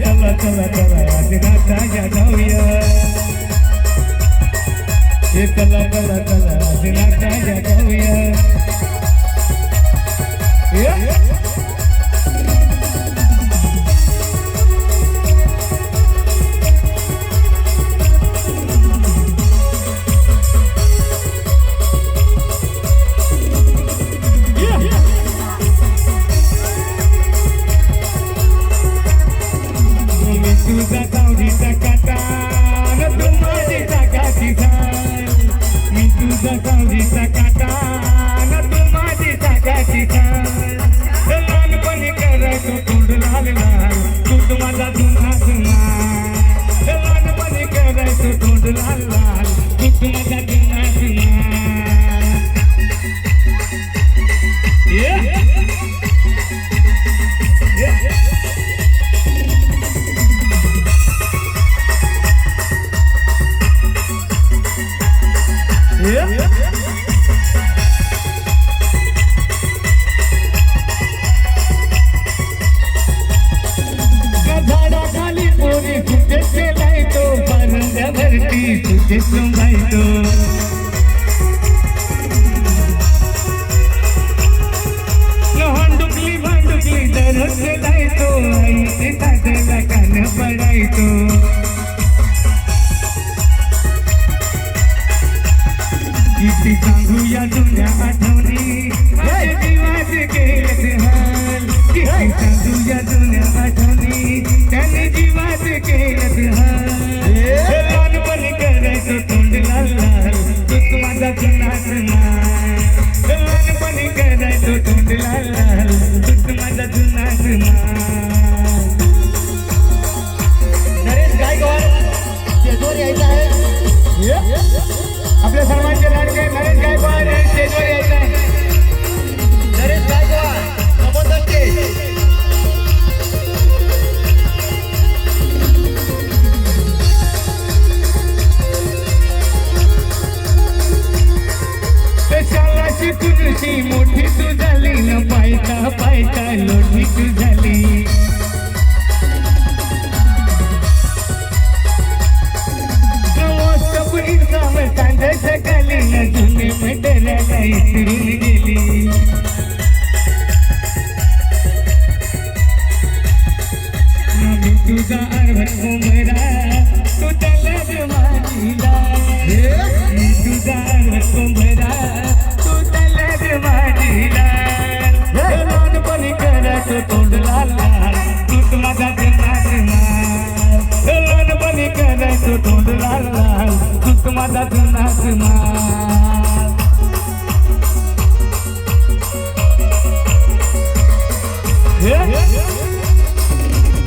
चला चला आज नाचाया जाऊया हे चला चला चला आज नाचाया जाऊया झाडाखाली पोरी कुठे लायतो परंद्यावरती तुझे संभायतो लहान भांडुकली दररोज लायतो आईचे ताटाला कान पडायचो किती सांगू या जुन्या आठवणी जीवाचे केले हाल. किती सांगू या जुन्या आठवणी त्याने जीवाचे केले हाल. लहानपणी करायचो तोंड लाल लाल. तूच माझा जुना जुना लहानपणी करायचो तोंड लाल लाल. तूच माझा जुना जुना नरेश गायकवाड स्टेजवर यायचं आहे. आपल्या सर्वांचे लाडके नरेश मोठी तू झाली ना पायता पायता लोठी तू झाली. मेटऱ्याला गेली तुझा अर्वत उमरा तू त्याला माझीला तुझा अर्वत उमरा तू त्याला माझीला लहानपणी करत तोंड Yeah.